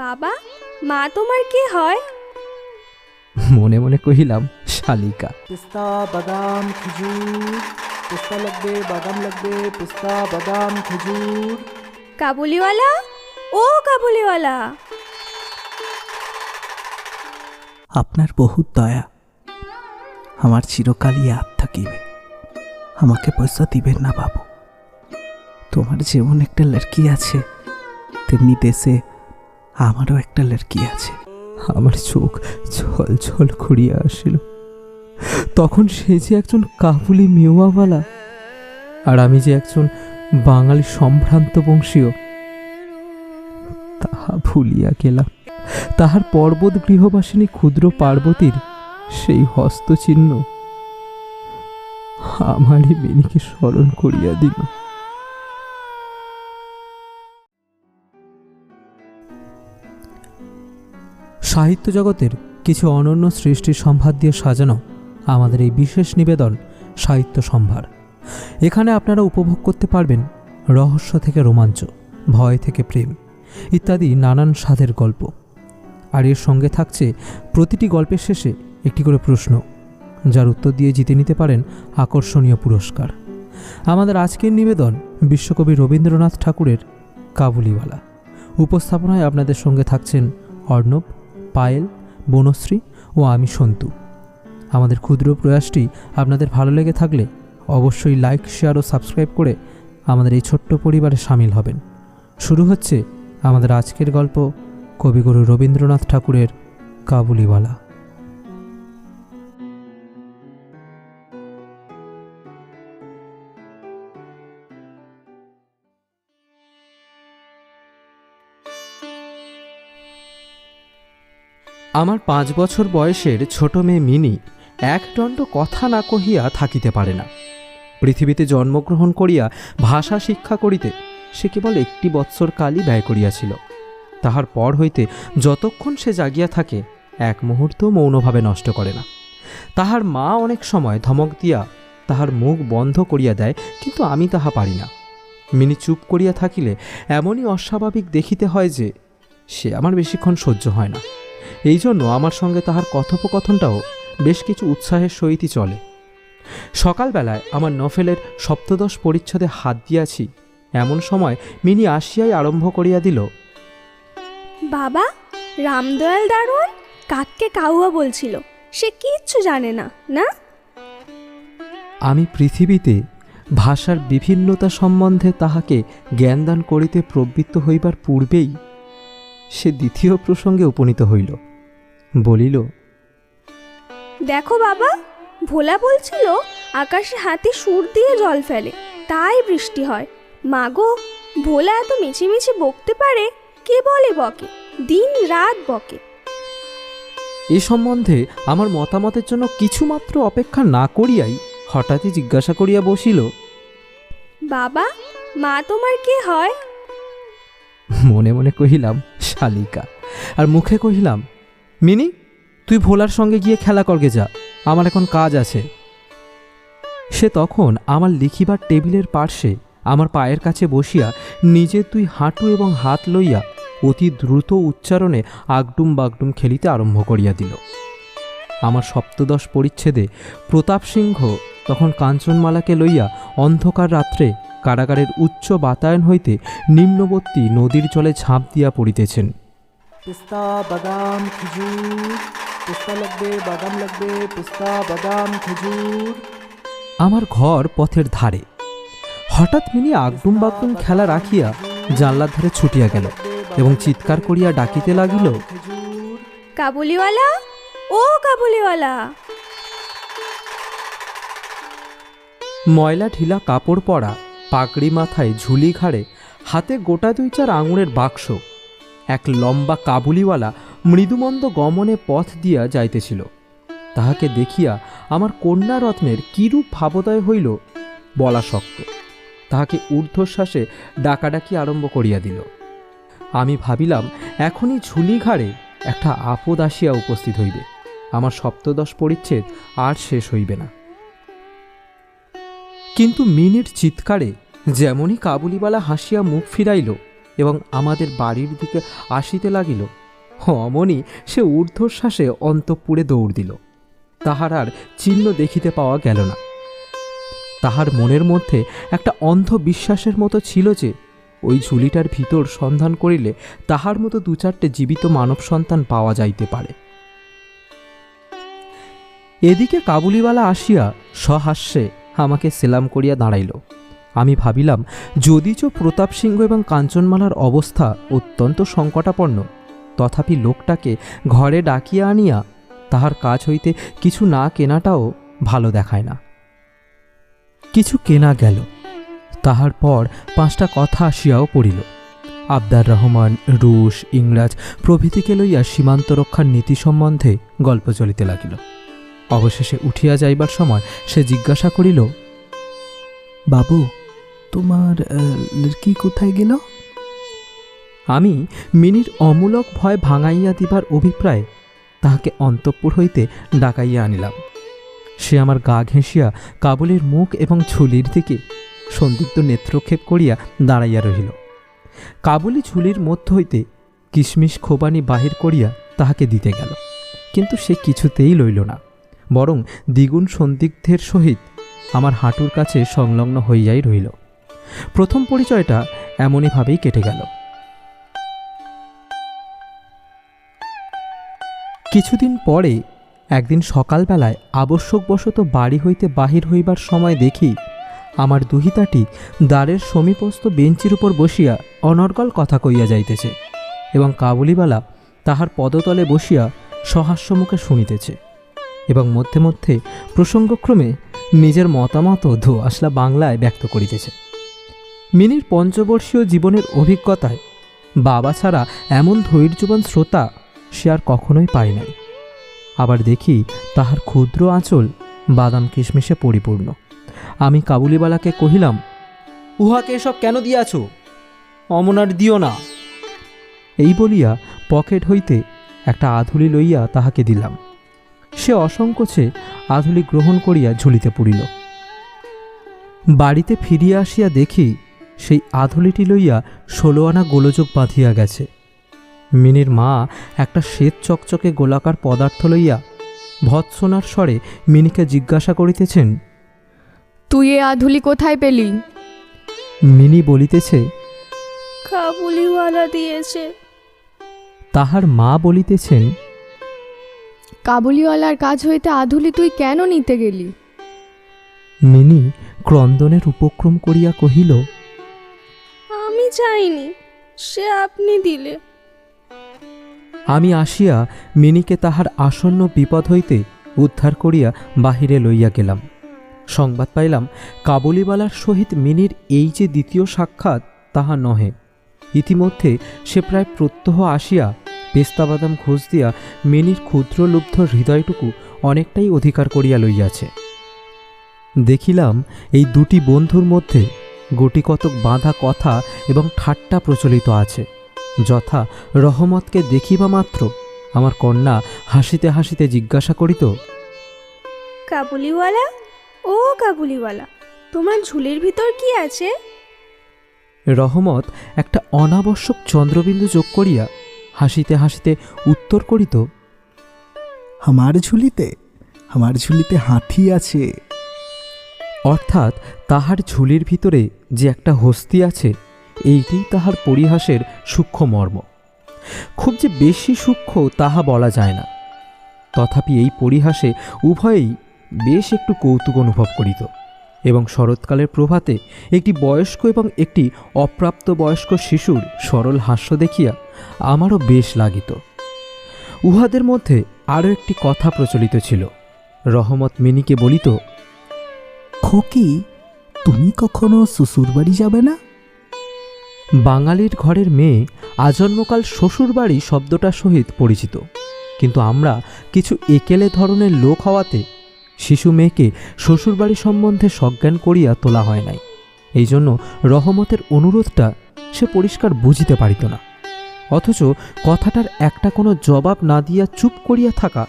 বাবা মা তোমার কে হয়? মনে মনে কহিলাম শালিকা। পিস্তা বাদাম খেজুর পিস্তা লাগবে বাদাম লাগবে পিস্তা বাদাম খেজুর। কাবুলিওয়ালা? ও কাবুলিওয়ালা। আপনার বহুত দয়া। আমার চিরকালই আত থাকিবে। আমাকে পয়সা দিবেন না বাবু। তোমার যেমন একটা লড়কি আছে তেমনি দেশে আমারও একটা লড়কি আছে। আমার চোখ ছল ছল খুঁড়িয়া আসিল। তখন সে যে একজন কাবুলি মেওয়াওয়ালা আর আমি যে একজন বাঙালি সম্ভ্রান্ত বংশীয়, তাহা ভুলিয়া গেলাম। তাহার পর্বত গৃহবাসিনী ক্ষুদ্র পার্বতীর সেই হস্তচিহ্ন আমারই মিনিকে স্মরণ করিয়া দিল। সাহিত্য জগতের কিছু অনন্য সৃষ্টির সম্ভার দিয়ে সাজানো আমাদের এই বিশেষ নিবেদন সাহিত্য সম্ভার। এখানে আপনারা উপভোগ করতে পারবেন রহস্য থেকে রোমাঞ্চ, ভয় থেকে প্রেম ইত্যাদি নানান স্বাদের গল্প। আর এর সঙ্গে থাকছে প্রতিটি গল্পের শেষে একটি করে প্রশ্ন, যার উত্তর দিয়ে জিতে নিতে পারেন আকর্ষণীয় পুরস্কার। আমাদের আজকের নিবেদন বিশ্বকবি রবীন্দ্রনাথ ঠাকুরের কাবুলিওয়ালা। উপস্থাপনায় আপনাদের সঙ্গে থাকছেন অর্ণব পায়েল, বনশ্রী ও আমি সন্তু। আমাদের ক্ষুদ্র প্রয়াসটি আপনাদের ভালো লেগে থাকলে অবশ্যই লাইক, শেয়ার ও সাবস্ক্রাইব করে আমাদের এই ছোট্ট পরিবারে সামিল হবেন। শুরু হচ্ছে আমাদের আজকের গল্প কবিগুরু রবীন্দ্রনাথ ঠাকুরের কাবুলিওয়ালা। আমার পাঁচ বছর বয়সের ছোট মেয়ে মিনি এক একদণ্ড কথা না কহিয়া থাকিতে পারে না। পৃথিবীতে জন্মগ্রহণ করিয়া ভাষা শিক্ষা করিতে সে কেবল একটি বৎসর কালই ব্যয় করিয়াছিল। তাহার পর হইতে যতক্ষণ সে জাগিয়া থাকে, এক মুহূর্ত মৌনভাবে নষ্ট করে না। তাহার মা অনেক সময় ধমক দিয়া তাহার মুখ বন্ধ করিয়া দেয়, কিন্তু আমি তাহা পারি না। মিনি চুপ করিয়া থাকিলে এমনই অস্বাভাবিক দেখিতে হয় যে সে আমার বেশিক্ষণ সহ্য হয় না। এই জন্য আমার সঙ্গে তাহার কথোপকথনটাও বেশ কিছু উৎসাহের সহিতই চলে। সকালবেলায় আমার নফেলের সপ্তদশ পরিচ্ছদে হাত দিয়াছি এমন সময় মিনি আসিয়াই আরম্ভ করিয়া দিল বাবা রামদয়াল দারোয়ান কাককে কাউয়া বলছিল সে কিচ্ছু জানে না না? আমি পৃথিবীতে ভাষার বিভিন্নতা সম্বন্ধে তাহাকে জ্ঞানদান করিতে প্রবৃত্ত হইবার পূর্বেই সে দ্বিতীয় প্রসঙ্গে উপনীত হইল। বলিল দেখো বাবা ভোলা বলছিল আকাশে হাতে সুর দিয়ে জল ফেলে তাই বৃষ্টি হয়। মাগো ভোলা এত মিছিমিছি বকতে পারে কে বলে বকে? দিন রাত বকে। এ সম্বন্ধে আমার মতামতের জন্য কিছুমাত্র অপেক্ষা না করিয়াই হঠাৎই জিজ্ঞাসা করিয়া বসিল বাবা মা তোমার কে হয়? মনে মনে কহিলাম শালিকা। আর মুখে কহিলাম মিনি, তুই ভোলার সঙ্গে গিয়ে খেলা করগে যা, আমার এখন কাজ আছে। সে তখন আমার লিখিবার টেবিলের পার্শ্বে আমার পায়ের কাছে বসিয়া নিজে তুই হাঁটু এবং হাত লইয়া অতি দ্রুত উচ্চারণে আগডুম বাগডুম খেলিতে আরম্ভ করিয়া দিল। আমার সপ্তদশ পরিচ্ছেদে প্রতাপ সিংহ তখন কাঞ্চনমালাকে লইয়া অন্ধকার রাত্রে কারাগারের উচ্চ বাতায়ন হইতে নিম্নবর্তী নদীর জলে ঝাঁপ দিয়া পড়িতেছেন। পিস্তা বাদাম খেজুর পিস্তা লাগবে বাদাম লাগবে পিস্তা বাদাম খেজুর। আমার ঘর পথের ধারে। হঠাৎ মিনি আগডুম বাগডুম খেলা রাখিয়া জানলার ধারে ছুটিয়া গেল এবং চিৎকার করিয়া ডাকিতে লাগিল কাবুলিওয়ালা? ও কাবুলিওয়ালা! ময়লা ঢিলা কাপড় পরা পাগড়ি মাথায় ঝুলি ঘাড়ে হাতে গোটা দুই চার আঙুরের বাক্স এক লম্বা কাবুলিওয়ালা মৃদুমন্দ গমনে পথ দিয়া যাইতেছিল। তাহাকে দেখিয়া আমার কন্যা রত্নের কিরূপ ভাবোদয় হইল, বলা শক্ত। তাহাকে ঊর্ধ্বশ্বাসে ডাকাডাকি আরম্ভ করিয়া দিল। আমি ভাবিলাম, এখনই ঝুলি ঘাড়ে একটা আপদ আসিয়া উপস্থিত হইবে। আমার সপ্তদশ পরিচ্ছেদ আর শেষ হইবে না। কিন্তু মিনির চিৎকারে যেমনই কাবুলিওয়ালা হাসিয়া মুখ ফিরাইল এবং আমাদের বাড়ির দিকে আসিতে লাগিল। অমনি সে ঊর্ধ্বশ্বাসে অন্তঃপুরে দৌড় দিল। তাহার আর চিহ্ন দেখিতে পাওয়া গেল না। তাহার মনের মধ্যে একটা অন্ধ বিশ্বাসের মতো ছিল যে, ওই ঝুলিটার ভিতর সন্ধান করিলে তাহার মতো দু চারটে জীবিত মানব সন্তান পাওয়া যাইতে পারে। এদিকে কাবুলিওয়ালা আসিয়া সহাস্যে আমাকে সেলাম করিয়া দাঁড়াইল। আমি ভাবিলাম, যদিচ প্রতাপ সিংহ এবং কাঞ্চনমালার অবস্থা অত্যন্ত সংকটাপন্ন, তথাপি লোকটাকে ঘরে ডাকিয়া আনিয়া তাহার কাজ হইতে কিছু না কেনাটাও ভালো দেখায় না। কিছু কেনা গেল, তাহার পর পাঁচটা কথা আসিয়াও পড়িল। আবদার রহমান, রুশ, ইংরাজ প্রভৃতিকে লইয়া সীমান্ত রক্ষার নীতি সম্বন্ধে গল্প চলিতে লাগিল। অবশেষে উঠিয়া যাইবার সময় সে জিজ্ঞাসা করিল, বাবু তোমার লড়কি কোথায় গেল? আমি মিনির অমূলক ভয় ভাঙাইয়া দিবার অভিপ্রায় তাহাকে অন্তঃপুর হইতে ডাকাইয়া আনিলাম। সে আমার গা ঘেঁষিয়া কাবুলের মুখ এবং ঝুলির দিকে সন্দিগ্ধ নেত্রক্ষেপ করিয়া দাঁড়াইয়া রহিল। কাবুলি ঝুলির মধ্য হইতে কিশমিশ খোবানি বাহির করিয়া তাহাকে দিতে গেল। কিন্তু সে কিছুতেই লইল না, বরং দ্বিগুণ সন্দিগ্ধের সহিত আমার হাঁটুর কাছে সংলগ্ন হইয়াই রহিল। প্রথম পরিচয়টা এমনইভাবেই কেটে গেল। কিছুদিন পরে, একদিন সকালবেলায় আবশ্যকবশত বাড়ি হইতে বাহির হইবার সময় দেখি, আমার দুহিতাটি দ্বারের সমীপস্থ বেঞ্চির উপর বসিয়া অনর্গল কথা কইয়া যাইতেছে এবং কাবুলিবালা তাহার পদতলে বসিয়া সহাস্যমুখে শুনিতেছে এবং মধ্যে মধ্যে প্রসঙ্গক্রমে নিজের মতামত ধোয়াশলা বাংলায় ব্যক্ত করিতেছে। মিনির পঞ্চবর্ষীয় জীবনের অভিজ্ঞতায় বাবা ছাড়া এমন ধৈর্যবান শ্রোতা সে আর কখনোই পায় নাই। আবার দেখি তাহার ক্ষুদ্র আঁচল বাদাম কিশমিশে পরিপূর্ণ। আমি কাবুলিওয়ালাকে কহিলাম, উহাকে এসব কেন দিয়াছ? অমনার দিও না। এই বলিয়া পকেট হইতে একটা আধুলি লইয়া তাহাকে দিলাম। সে অসংকোচে আধুলি গ্রহণ করিয়া ঝুলিতে পড়িল। বাড়িতে ফিরিয়া আসিয়া দেখি সেই আধুলিটি লইয়া ষোলো আনা গোলযোগ বাঁধিয়া গেছে। মিনির মা একটা শ্বেত চকচকে গোলাকার পদার্থ লইয়া ভৎসনার স্বরে মিনিকে জিজ্ঞাসা করিতেছেন তুই এ আধুলি কোথায় পেলি? মিনি বলিতেছে কাবুলিওয়ালা দিয়েছে। তাহার মা বলিতেছেন কাবুলিওয়ালার কাজ হইতে আধুলি তুই কেন নিতে গেলি? মিনি ক্রন্দনের উপক্রম করিয়া কহিল আমি চাইনি সে আপনি দিলে। আমি আসিয়া মিনিকে তাহার আসন্ন বিপদ হইতে উদ্ধার করিয়া বাহিরে লইয়া গেলাম। সংবাদ পাইলাম, কাবুলিওয়ালার সহিত মিনির এই যে দ্বিতীয় সাক্ষাৎ, তাহা নহে। ইতিমধ্যে সে প্রায় প্রত্যহ আসিয়া পেস্তাবাদাম খোঁজ দিয়া মিনির ক্ষুদ্রলুব্ধ হৃদয়টুকু অনেকটাই অধিকার করিয়া লইয়াছে। দেখিলাম এই দুটি বন্ধুর মধ্যে গুটিকতক বাঁধা কথা এবং ঠাট্টা প্রচলিত আছে। যথা রহমতকে দেখিবা মাত্র আমার কন্যা হাসিতে হাসিতে জিজ্ঞাসা করিত কাবুলিওয়ালা? ও কাবুলিওয়ালা তোমার ঝুলির ভিতর কি আছে? রহমত একটা অনাবশ্যক চন্দ্রবিন্দু যোগ করিয়া হাসিতে হাসিতে উত্তর করিত আমার ঝুলিতে আমার ঝুলিতে হাতি আছে। অর্থাৎ তাহার ঝুলির ভিতরে যে একটা হস্তি আছে, এইটি তাহার পরিহাসের সূক্ষ্ম মর্ম। খুব যে বেশি সূক্ষ্ম তাহা বলা যায় না। তথাপি এই পরিহাসে উভয়েই বেশ একটু কৌতুক অনুভব করিত এবং শরৎকালের প্রভাতে একটি বয়স্ক এবং একটি অপ্রাপ্ত বয়স্ক শিশুর সরল হাস্য দেখিয়া আমারও বেশ লাগিত। উহাদের মধ্যে আরও একটি কথা প্রচলিত ছিল। রহমত মিনিকে বলিত খোকি তুমি কখনো শ্বশুরবাড়ি যাবে না? বাঙালির ঘরের মেয়ে আজন্মকাল শ্বশুরবাড়ি শব্দটার সহিত পরিচিত। কিন্তু আমরা কিছু একেলে ধরনের লোক হওয়াতে শিশু মেয়েকে শ্বশুরবাড়ি সম্বন্ধে সজ্ঞান করিয়া তোলা হয় নাই। এই জন্য রহমতের অনুরোধটা সে পরিষ্কার বুঝিতে পারিত না। অথচ কথাটার একটা কোনো জবাব না দিয়া চুপ করিয়া থাকা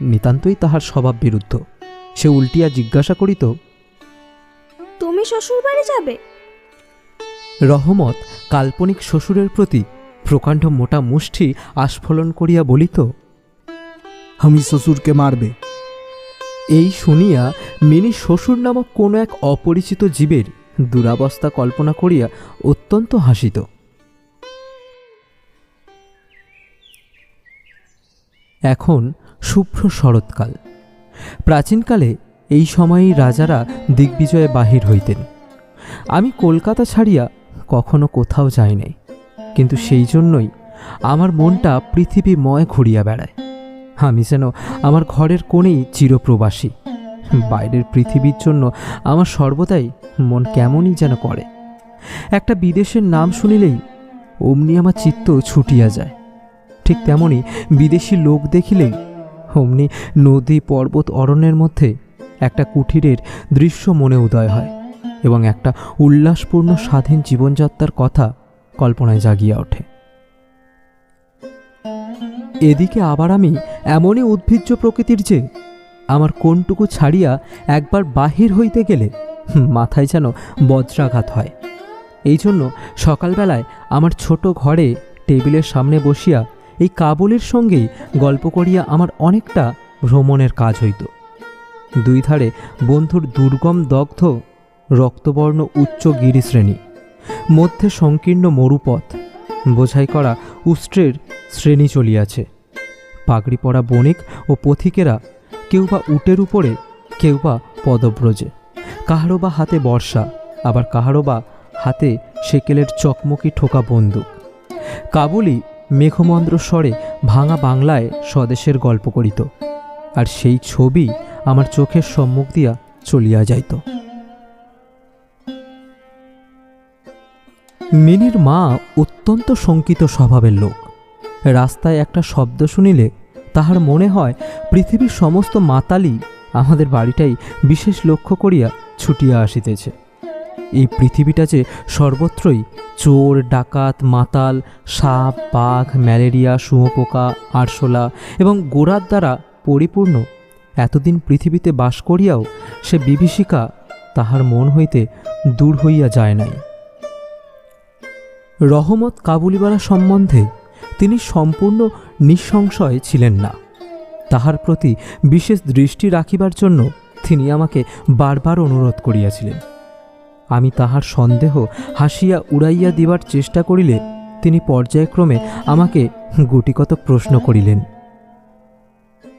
নিতান্তই তাহার স্বভাব বিরুদ্ধ সে উল্টিয়া জিজ্ঞাসা করিত তুমি শ্বশুর বাড়ি যাবে? রহমত কাল্পনিক শ্বশুরের প্রতি প্রকাণ্ড মোটা মুষ্টি আস্ফলন করিয়া বলিত আমি শ্বশুরকে মারবে। এই শুনিয়া মিনি শ্বশুর নামক কোনো এক অপরিচিত জীবের দুরাবস্থা কল্পনা করিয়া অত্যন্ত হাসিত। এখন শুভ্র শরৎকাল। প্রাচীনকালে এই সময়েই রাজারা দিগ্বিজয়ে বাহির হইতেন। আমি কলকাতা ছাড়িয়া কখনো কোথাও যাই নাই, কিন্তু সেই জন্যই আমার মনটা পৃথিবীময় ঘুরিয়া বেড়ায়। আমি যেন আমার ঘরের কোণেই চিরপ্রবাসী, বাইরের পৃথিবীর জন্য আমার সর্বদাই মন কেমনই যেন করে। একটা বিদেশের নাম শুনিলেই অমনি আমার চিত্ত ছুটিয়া যায়। ঠিক তেমনি বিদেশি লোক দেখিলেই অমনি নদী, পর্বত, অরণ্যের মধ্যে একটা কুঠিরের দৃশ্য মনে উদয় হয় এবং একটা উল্লাসপূর্ণ স্বাধীন জীবনযাত্রার কথা কল্পনায় জাগিয়া ওঠে। এদিকে আবার আমি এমনই উদ্ভিজ্জ প্রকৃতির যে, আমার কোনটুকু ছাড়িয়া একবার বাহির হইতে গেলে মাথায় যেন বজ্রাঘাত হয়। এই জন্য সকালবেলায় আমার ছোট ঘরে টেবিলের সামনে বসিয়া এই কাবুলের সঙ্গেই গল্প করিয়া আমার অনেকটা ভ্রমণের কাজ হইত। দুই ধারে বন্ধুর দুর্গম দগ্ধ রক্তবর্ণ উচ্চ গিরিশ্রেণী। মধ্যে সংকীর্ণ মরুপথ। বোঝাই করা উষ্ট্রের শ্রেণি চলিয়াছে। পাগড়ি পরা বণিক ও পথিকেরা কেউ বা উটের উপরে, কেউ বা পদব্রজে। কাহারো বা হাতে বর্ষা, আবার কাহারো বা হাতে সেকেলের চকমকি ঠোকা বন্দুক। কাবুলি মেঘমন্দ্র স্বরে ভাঙা বাংলায় স্বদেশের গল্প করিত। আর সেই ছবি আমার চোখের সম্মুখ দিয়া চলিয়া যাইত। মিনির মা অত্যন্ত শঙ্কিত স্বভাবের লোক। রাস্তায় একটা শব্দ শুনিলে তাহার মনে হয় পৃথিবীর সমস্ত মাতালি আমাদের বাড়িটাই বিশেষ লক্ষ্য করিয়া ছুটিয়া আসিতেছে। এই পৃথিবীটা যে সর্বত্রই চোর, ডাকাত, মাতাল, সাপ, বাঘ, ম্যালেরিয়া, শুঁয়োপোকা, আরশোলা এবং গোড়ার দ্বারা পরিপূর্ণ এতদিন পৃথিবীতে বাস করিয়াও সে বিভীষিকা তাহার মন হইতে দূর হইয়া যায় নাই। রহমত কাবুলিওয়ালা সম্বন্ধে তিনি সম্পূর্ণ নিঃসংশয় ছিলেন না। তাহার প্রতি বিশেষ দৃষ্টি রাখিবার জন্য তিনি আমাকে বারবার অনুরোধ করিয়াছিলেন। আমি তাহার সন্দেহ হাসিয়া উড়াইয়া দিবার চেষ্টা করিলে তিনি পর্যায়ক্রমে আমাকে গুটিকত প্রশ্ন করিলেন।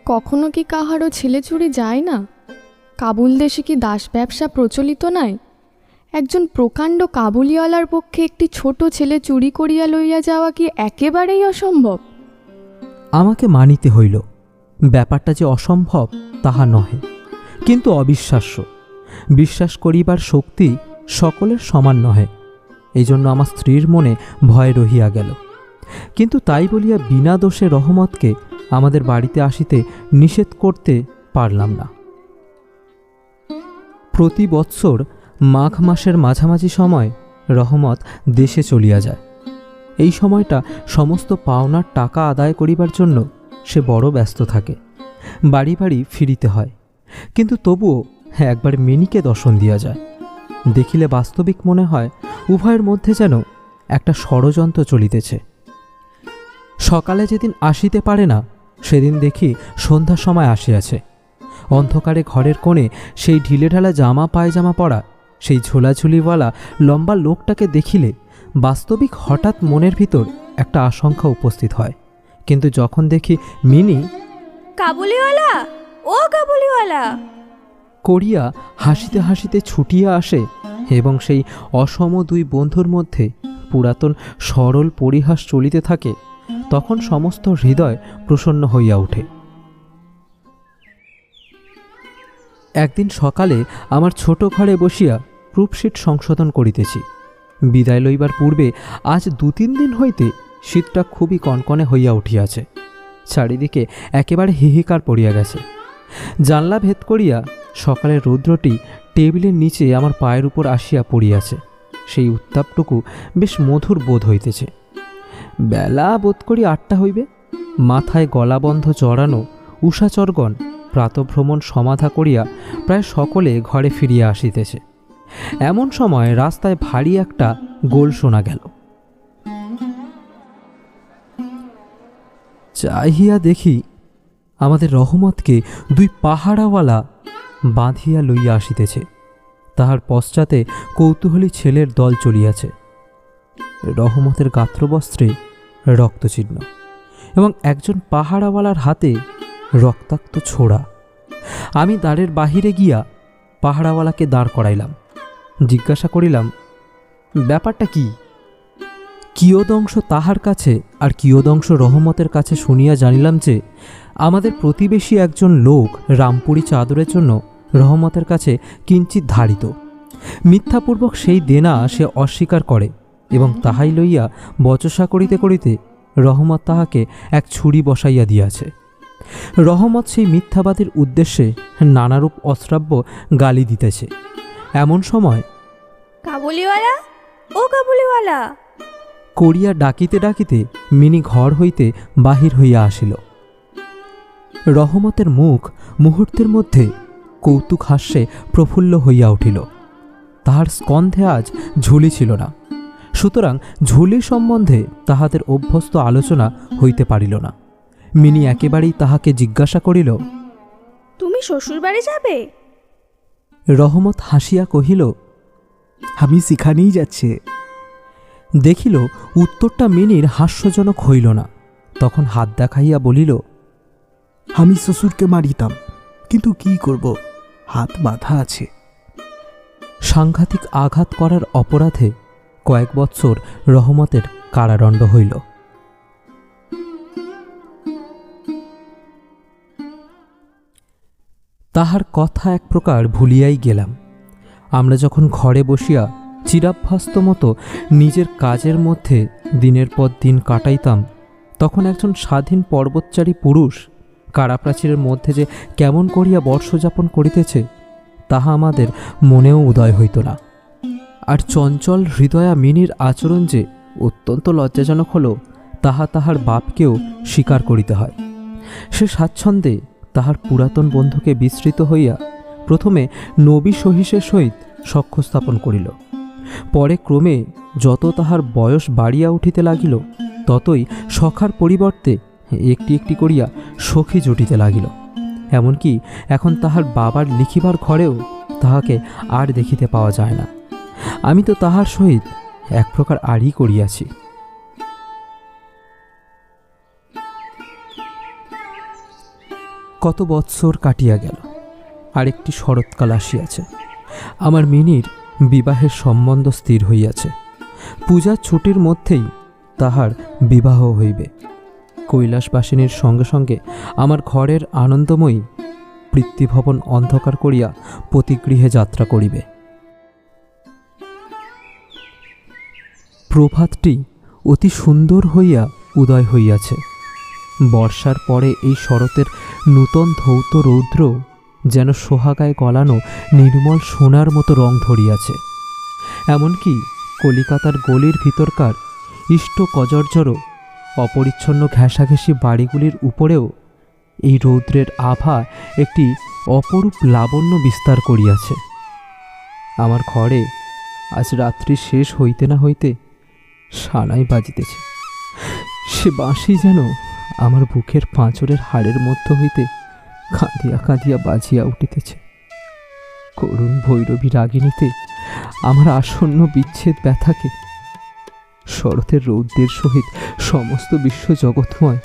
কখনো কি কাহারও ছেলে চুরি যায় না? কাবুল দেশে কি দাস ব্যবসা প্রচলিত নাই? একজন প্রকাণ্ড কাবুলিওয়ালার পক্ষে একটি ছোট ছেলে চুরি করিয়া লইয়া যাওয়া কি একেবারেই অসম্ভব? আমাকে মানিতে হইল। ব্যাপারটা যে অসম্ভব, তাহা নহে। কিন্তু অবিশ্বাস্য। বিশ্বাস করিবার শক্তি সকলের সমান নহে। এই জন্য আমার স্ত্রীর মনে ভয় রহিয়া গেল। কিন্তু তাই বলিয়া বিনা দোষে রহমতকে আমাদের বাড়িতে আসিতে নিষেধ করতে পারলাম না। প্রতি বৎসর মাঘ মাসের মাঝামাঝি সময় রহমত দেশে চলিয়া যায়। এই সময়টা সমস্ত পাওনার টাকা আদায় করিবার জন্য সে বড় ব্যস্ত থাকে। বাড়ি বাড়ি ফিরিতে হয়। কিন্তু তবুও একবার মিনিকে দর্শন দিয়া যায়। দেখিলে বাস্তবিক মনে হয় উভয়ের মধ্যে যেন একটা ষড়যন্ত্র চলিতেছে। সকালে যেদিন আসিতে পারে না সেদিন দেখি সন্ধ্যার সময় আসিয়াছে। অন্ধকারে ঘরের কোণে সেই ঢিলেঢালা জামা পায়জামা পরা সেই ঝোলাঝুলিওয়ালা লম্বা লোকটাকে দেখিলে বাস্তবিক হঠাৎ মনের ভিতর একটা আশঙ্কা উপস্থিত হয়। কিন্তু যখন দেখি মিনি কাবুলিওয়ালা ও কাবুলিওয়ালা। করিয়া হাসিতে হাসিতে ছুটিয়া আসে এবং সেই অসম দুই বন্ধুর মধ্যে পুরাতন সরল পরিহাস চলিতে থাকে। তখন সমস্ত হৃদয় প্রসন্ন হইয়া ওঠে। একদিন সকালে আমার ছোট ঘরে বসিয়া প্রুফশিট সংশোধন করিতেছি। বিদায় লইবার পূর্বে আজ দু তিন দিন হইতে শীতটা খুবই কনকনে হইয়া উঠিয়াছে। চারিদিকে একেবারে হিহিকার পড়িয়া গেছে। জানলা ভেদ করিয়া সকালের রৌদ্রটি টেবিলের নিচে আমার পায়ের উপর আসিয়া পড়িয়াছে। সেই উত্তাপটুকু বেশ মধুর বোধ হইতেছে। বেলা বোধ করি আটটা হইবে। মাথায় গলাবন্ধ চড়ানো উষাচরগণ প্রাতভ্রমণ সমাধা করিয়া প্রায় সকলে ঘরে ফিরিয়া আসিতেছে। এমন সময় রাস্তায় ভারী একটা গোল শোনা গেল। চাহিয়া দেখি আমাদের রহমতকে দুই পাহারাওয়ালা বাঁধিয়া লইয়া আসিতেছে। তাহার পশ্চাতে কৌতূহলী ছেলের দল চলিয়াছে। রহমতের গাত্রবস্ত্রে রক্তচিহ্ন এবং একজন পাহারাওয়ালার হাতে রক্তাক্ত ছোড়া। আমি দ্বারের বাহিরে গিয়া পাহারাওয়ালাকে দাঁড় করাইলাম। জিজ্ঞাসা করিলাম, ব্যাপারটা কি? কিয়দংশ তাহার কাছে আর কিয়দংশ রহমতের কাছে শুনিয়া জানিলাম যে, আমাদের প্রতিবেশী একজন লোক রামপুরি চাদরের জন্য রহমতের কাছে কিঞ্চিত ধারিত। মিথ্যাপূর্বক সেই দেনা সে অস্বীকার করে। এবং তাহাই লইয়া বচসা করিতে করিতে রহমত তাহাকে এক ছুরি বসাইয়া দিয়াছে। রহমত সেই মিথ্যাবাদের উদ্দেশ্যে নানারূপ অশ্রাব্য গালি দিতেছে। এমন সময় কাবুলিওয়ালা? ও কাবুলিওয়ালা! করিয়া ডাকিতে ডাকিতে মিনি ঘর হইতে বাহির হইয়া আসিল। রহমতের মুখ মুহূর্তের মধ্যে কৌতুক হাস্যে প্রফুল্ল হইয়া উঠিল। তাহার স্কন্ধে আজ ঝুলি ছিল না। সুতরাং ঝুলি সম্বন্ধে তাহাদের অভ্যস্ত আলোচনা হইতে পারিল না। মিনি একেবারেই তাহাকে জিজ্ঞাসা করিল তুমি শ্বশুরবাড়ি যাবে? রহমত হাসিয়া কহিল আমি সেখানেই যাচ্ছে। দেখিল উত্তরটা মিনির হাস্যজনক হইল না। তখন হাত দেখাইয়া বলিল আমি শ্বশুরকে মারিতাম কিন্তু কি করব? হাত বাঁধা আছে। সাংঘাতিক আঘাত করার অপরাধে কয়েক বৎসর রহমতের কারাদণ্ড হইল। তাহার কথা এক প্রকার ভুলিয়াই গেলাম। আমরা যখন ঘরে বসিয়া চিরাভ্যস্ত মতো নিজের কাজের মধ্যে দিনের পর দিন কাটাইতাম, তখন একজন স্বাধীন পর্বতচারী পুরুষ কারাপ্রাচীরের মধ্যে যে কেমন করিয়া বর্ষযাপন করিতেছে, তাহা আমাদের মনেও উদয় হইত না। আর চঞ্চল হৃদয়া মিনির আচরণ যে অত্যন্ত লজ্জাজনক হল, তাহা তাহার বাপকেও স্বীকার করিতে হয়। সে স্বাচ্ছন্দ্যে তাহার পুরাতন বন্ধুকে বিস্মৃত হইয়া প্রথমে নবী সহিসের সহিত সখ্য স্থাপন করিল। পরে ক্রমে যত তাহার বয়স বাড়িয়া উঠিতে লাগিল, ততই সখার পরিবর্তে একটি একটি করিয়া সখী জুটিতে লাগিল। এমনকি এখন তাহার বাবার লিখিবার ঘরেও তাহাকে আর দেখিতে পাওয়া যায় না। আমি তো তাহার সহিত এক প্রকার আড়ি করিয়াছি। কত বৎসর কাটিয়া গেল, আরেকটি শরৎকাল আসিয়াছে। আমার মিনির বিবাহের সম্বন্ধ স্থির হইয়াছে। পূজার ছুটির মধ্যেই তাহার বিবাহ হইবে। কৈলাসবাসিনীর সঙ্গে সঙ্গে আমার ঘরের আনন্দময়ী পৃথ্বীভবন অন্ধকার করিয়া পতিগৃহে যাত্রা করিবে। প্রভাতটি অতি সুন্দর হইয়া উদয় হইয়াছে। বর্ষার পরে এই শরতের নূতন ধৌত রৌদ্র যেন সোহাগায় গলানো নির্মল সোনার মতো রং ধরিয়াছে। এমনকি কলিকাতার গলির ভিতরকার ইষ্ট কজর্জরও অপরিচ্ছন্ন ঘেঁষাঘেঁষি বাড়িগুলির উপরেও এই রৌদ্রের আভা একটি অপরূপ লাবণ্য বিস্তার করিয়াছে। আমার ঘরে আজ রাত্রি শেষ হইতে না হইতে সানাই বাজিতেছে। সে বাঁশি যেন আমার বুকের পাঁচরের হাড়ের মধ্য হইতে কাঁদিয়া কাঁদিয়া বাজিয়া উঠিতেছে। করুণ ভৈরবী রাগিনীতে আমার আসন্ন বিচ্ছেদ ব্যথাকে শরতের রৌদ্রের সহিত সমস্ত বিশ্ব জগৎময়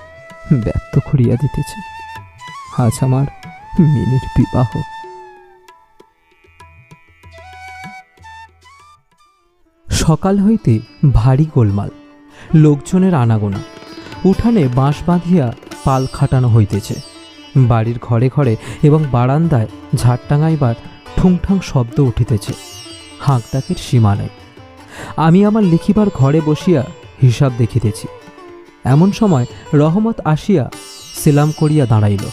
ব্যক্ত করিয়া দিতেছে। আজ আমার মিনির বিবাহ। সকাল হইতে ভারী গোলমাল, লোকজনের আনাগোনা। উঠানে বাঁশ বাঁধিয়া পাল খাটানো হইতেছে। বাড়ির ঘরে ঘরে এবং বারান্দায় ঝাড় টাঙাইবার ঠুংঠাং শব্দ উঠিতেছে। হাঁক ডাকের সীমা নাই। আমি আমার লিখিবার ঘরে বসিয়া হিসাব দেখিতেছি। এমন সময় রহমত আসিয়া সেলাম করিয়া দাঁড়াইল।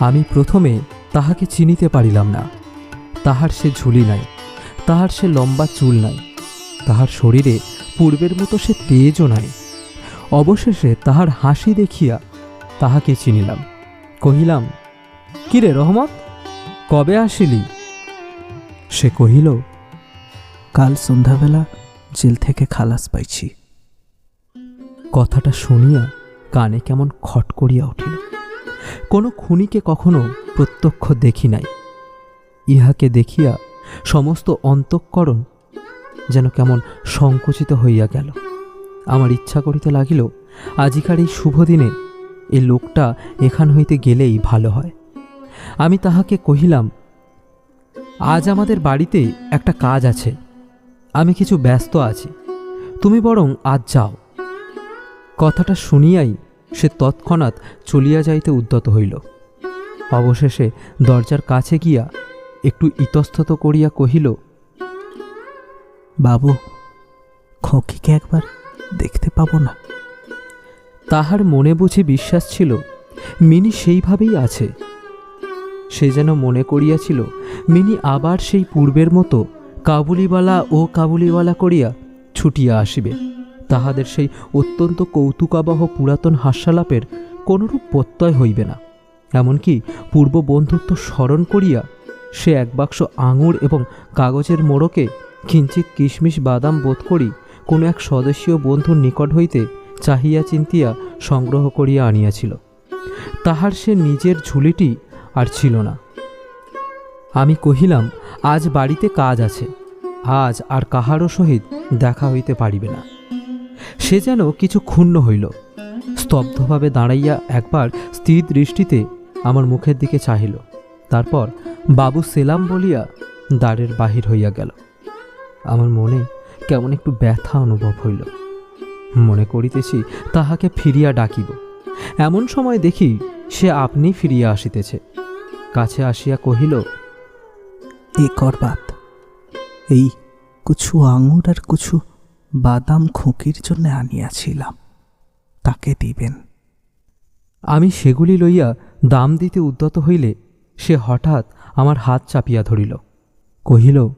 আমি প্রথমে তাহাকে চিনিতে পারিলাম না। তাহার সে ঝুলি নাই, তাহার সে লম্বা চুল নাই। তাহার শরীরে পূর্বের মতো সে তেজও নাই। অবশেষে তাহার হাসি দেখিয়া তাহাকে চিনিলাম। কহিলাম কিরে রহমত কবে আসিলি? সে কহিল কাল সন্ধ্যাবেলা জেল থেকে খালাস পাইছি। কথাটা শুনিয়া কানে কেমন খট করিয়া উঠিল। কোনো খুনিকে কখনো প্রত্যক্ষ দেখি নাই। ইহাকে দেখিয়া সমস্ত অন্তঃকরণ যেন কেমন সংকুচিত হইয়া গেল। আমার ইচ্ছা করিতে লাগিল, আজিকার এই শুভ দিনে এই লোকটা এখান হইতে গেলেই ভালো হয়। আমি তাহাকে কহিলাম, আজ আমাদের বাড়িতে একটা কাজ আছে। আমি কিছু ব্যস্ত আছি। তুমি বরং আজ যাও। কথাটা শুনিয়াই সে তৎক্ষণাৎ চলিয়া যাইতে উদ্যত হইল। অবশেষে দরজার কাছে গিয়া একটু ইতস্তত করিয়া কহিল বাবু, খকিকে একবার দেখতে পাবো না? তাহার মনে বুঝি বিশ্বাস ছিল, মিনি সেইভাবেই আছে। সে যেন মনে করিয়াছিল, মিনি আবার সেই পূর্বের মতো কাবুলিওয়ালা ও কাবুলিওয়ালা করিয়া ছুটিয়া আসিবে। তাহাদের সেই অত্যন্ত কৌতুকাবহ পুরাতন হাস্যালাপের কোনরূপ প্রত্যয় হইবে না। এমনকি পূর্ব বন্ধুত্ব স্মরণ করিয়া সে এক বাক্স আঙুর এবং কাগজের মোড়কে কিঞ্চিত কিশমিশ বাদাম বোধ করি কোনো এক স্বদেশীয় বন্ধুর নিকট হইতে চাহিয়া চিন্তিয়া সংগ্রহ করিয়া আনিয়াছিল। তাহার সে নিজের ঝুলিটি আর ছিল না। আমি কহিলাম, আজ বাড়িতে কাজ আছে। আজ আর কাহারও সহিত দেখা হইতে পারিবে না। সে যেন কিছু ক্ষুণ্ণ হইল। স্তব্ধভাবে দাঁড়াইয়া একবার স্থির দৃষ্টিতে আমার মুখের দিকে চাহিল। তারপর বাবু সেলাম বলিয়া দ্বারের বাহির হইয়া গেল। আমার মনে কেমন একটু ব্যথা অনুভব হইল। মনে করিতেছি তাহাকে ফিরিয়া ডাকিব। এমন সময় দেখি সে আপনি ফিরিয়া আসিতেছে। কাছে আসিয়া কহিল এ করবাত। এই কিছু আঙুর আর কিছু বাদাম খুঁকির জন্য আনিয়াছিলাম। তাকে দিবেন। আমি সেগুলি লইয়া দাম দিতে উদ্যত হইলে সে হঠাৎ আমার হাত চাপিয়া ধরিল। কহিল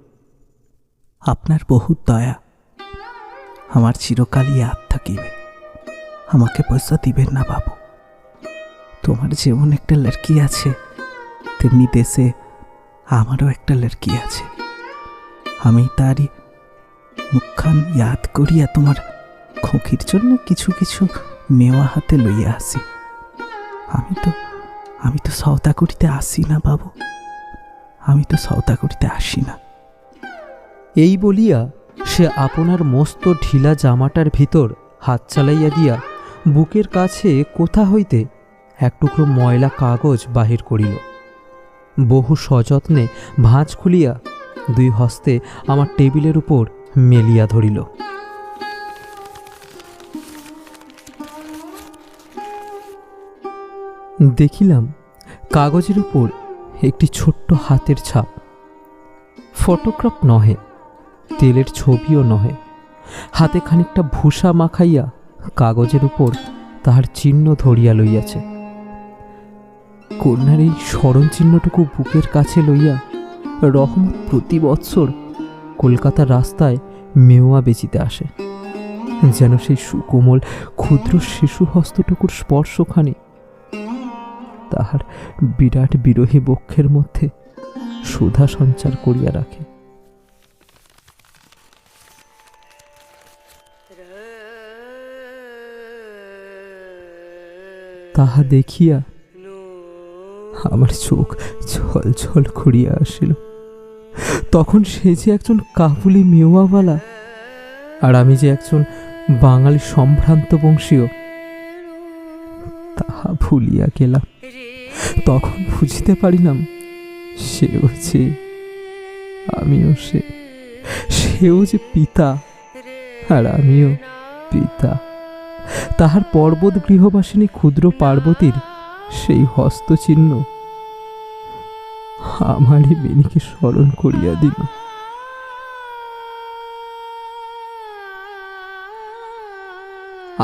আপনার বহুত দয়া। আমার চিরকালই হাত থাকিবে। আমাকে পয়সা দিবেন না বাবু। তোমার যেমন একটা লড়কি আছে, তেমনি দেশে আমারও একটা লড়কি আছে। আমি তারই মুখখান ইয়াদ করিয়া তোমার খোঁকির জন্য কিছু কিছু মেওয়া হাতে লইয়া আসি। আমি তো আমি তো সওদা করিতে আসি না বাবু। আমি তো সওদা করিতে আসি না। এই বলিয়া সে আপনার মস্ত ঢিলা জামাটার ভিতর হাত চালাইয়া দিয়া বুকের কাছে কোথা হইতে এক টুকরো ময়লা কাগজ বাহির করিল। বহু সযত্নে ভাঁজ খুলিয়া দুই হস্তে আমার টেবিলের উপর মেলিয়া ধরিল। দেখিলাম কাগজের উপর একটি ছোট্ট হাতের ছাপ ফটোগ্রাফ নহে তেলের ছবিও নহে। হাতে খানিকটা ভূষা মাখাইয়া কাগজের উপর তাহার চিহ্ন ধরিয়া লইয়াছে। কন্যার এই স্মরণ চিহ্নটুকু বুকের কাছে লইয়া রহমত প্রতি বৎসর কলকাতার রাস্তায় মেওয়া বেচিতে আসে। যেন সেই সুকোমল ক্ষুদ্র শিশু হস্তটুকুর স্পর্শখানি তাহার বিরাট বিরোহী বক্ষের মধ্যে সুধা সঞ্চার করিয়া রাখে। তাহা দেখিয়া আমার চোখ ছল ছল করিয়া আসিল। তখন সে যে একজন কাবুলি মেওয়াওয়ালা আর আমি যে একজন বাঙালি সম্ভ্রান্ত বংশীয়, তাহা ভুলিয়া গেলাম। তখন বুঝিতে পারিলাম সেও যে, আমিও সে, সেও যে পিতা আর আমিও পিতা। তাহার পর্বত গৃহবাসিনী ক্ষুদ্র পার্বতীর সেই হস্তচিহ্ন। আমারই মিনিকে স্মরণ করিয়া দিল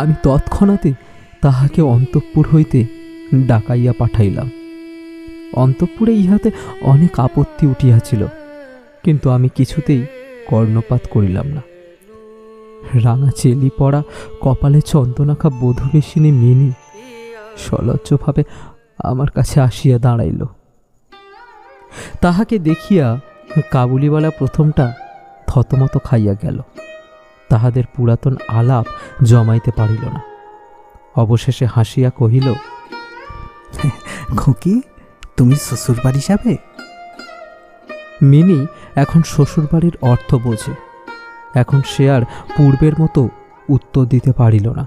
আমি তৎক্ষণাতে তাহাকে অন্তঃপুর হইতে ডাকাইয়া পাঠাইলাম। অন্তঃপুরে ইহাতে অনেক আপত্তি উঠিয়াছিল, কিন্তু আমি কিছুতেই কর্ণপাত করিলাম না। রাঙা চেলি পড়া কপালে চন্দনাখা বধূবেশিনী মিনি সলজ্জভাবে আমার কাছে আসিয়া দাঁড়াইল। তাহাকে দেখিয়া কাবুলিওয়ালা প্রথমটা থতমত খাইয়া গেল। তাহাদের পুরাতন আলাপ জমাইতে পারিল না। অবশেষে হাসিয়া কহিল খুকি তুমি শ্বশুর বাড়ি যাবে? মিনি এখন শ্বশুরবাড়ির অর্থ বোঝে। এখন সে আর পূর্বের মতো উত্তর দিতে পারিল না।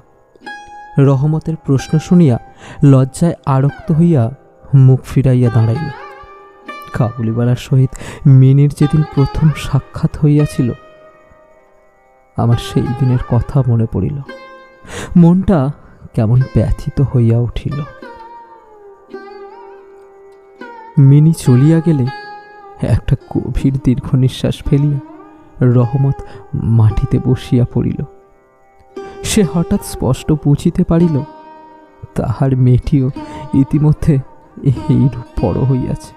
রহমতের প্রশ্ন শুনিয়া লজ্জায় আরক্ত হইয়া মুখ ফিরাইয়া দাঁড়াইল। কাবুলিওয়ালার সহিত মিনির যেদিন প্রথম সাক্ষাৎ হইয়াছিল, আমার সেই দিনের কথা মনে পড়িল। মনটা কেমন ব্যথিত হইয়া উঠিল। মিনি চলিয়া গেলে একটা গভীর দীর্ঘ নিঃশ্বাস ফেলিয়া রহমত মাটিতে বসিয়া পড়িল। সে হঠাৎ স্পষ্ট বুঝিতে পারিল, তাহার মেয়েটিও ইতিমধ্যে এইরূপ বড় হইয়াছে।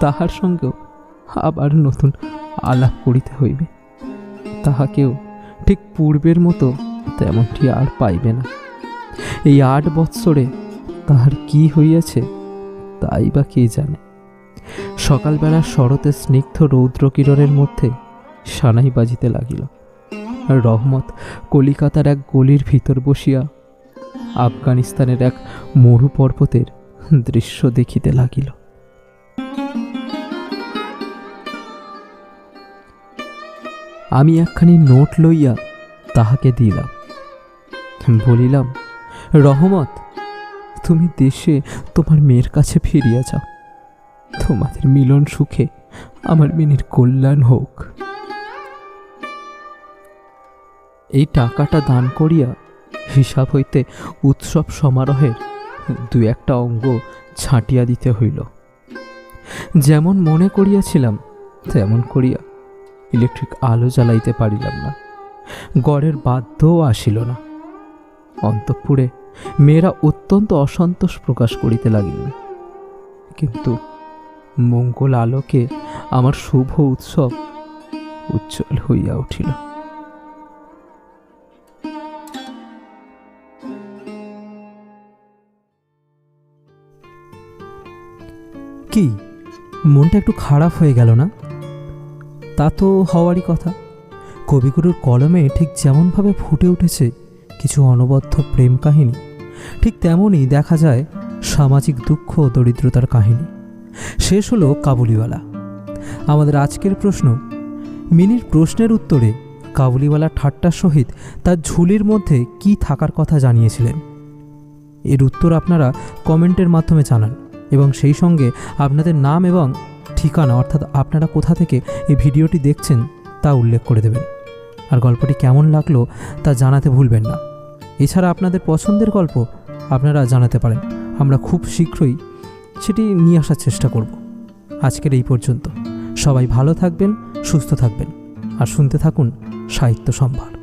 তাহার সঙ্গেও আবার নতুন আলাপ করিতে হইবে। তাহাকেও ঠিক পূর্বের মতো তেমনটি আর পাইবে না। এই আট বৎসরে তাহার কি হইয়াছে তাই বা কে জানে। সকালবেলা শরতের স্নিগ্ধ রৌদ্র কিরণের মধ্যে সানাই বাজিতে লাগিল। রহমত কলিকাতার এক গলির ভিতর বসিয়া আফগানিস্তানের এক মরু পর্বতের দৃশ্য দেখিতে লাগিল। আমি একখানি নোট লইয়া তাহাকে দিলাম। বলিলাম, রহমত, তুমি দেশে তোমার মেয়ের কাছে ফিরিয়া যাও। তোমাদের মিলন সুখে আমার মিনির কল্যাণ হোক। এই টাকাটা দান করিয়া হিসাব হইতে উৎসব সমারোহের দু একটা অঙ্গ ছাঁটিয়া দিতে হইল। যেমন মনে করিয়াছিলাম, তেমন করিয়া ইলেকট্রিক আলো জ্বালাইতে পারিলাম না। গড়ের বাধ্যও আসিল না। অন্তঃপুরে মেয়েরা অত্যন্ত অসন্তোষ প্রকাশ করিতে লাগিল কিন্তু মঙ্গল আলোকে আমার শুভ উৎসব উজ্জ্বল হইয়া উঠিল। কি? মনটা একটু খারাপ হয়ে গেল না? তা তো হওয়ারই কথা। কবিগুরুর কলমে ঠিক যেমনভাবে ফুটে উঠেছে কিছু অনবদ্য প্রেম কাহিনী, ঠিক তেমনই দেখা যায় সামাজিক দুঃখ ও দরিদ্রতার কাহিনী। শেষ হলো কাবুলিওয়ালা। আমাদের আজকের প্রশ্ন, মিনির প্রশ্নের উত্তরে কাবুলিওয়ালা ঠাট্টার সহিত তার ঝুলির মধ্যে কি থাকার কথা জানিয়েছিলেন? এর উত্তর আপনারা কমেন্টের মাধ্যমে জানান। এবং সেই সঙ্গে আপনাদের নাম এবং ঠিকানা, অর্থাৎ আপনারা কোথা থেকে এই ভিডিওটি দেখছেন তা উল্লেখ করে দেবেন। আর গল্পটি কেমন লাগল তা জানাতে ভুলবেন না। এছাড়া আপনাদের পছন্দের গল্প আপনারা জানাতে পারেন। আমরা খুব শীঘ্রই সেটি নিয়ে আসার চেষ্টা করব। আজকের এই পর্যন্ত। সবাই ভালো থাকবেন, সুস্থ থাকবেন। আর শুনতে থাকুন সাহিত্য সম্ভার।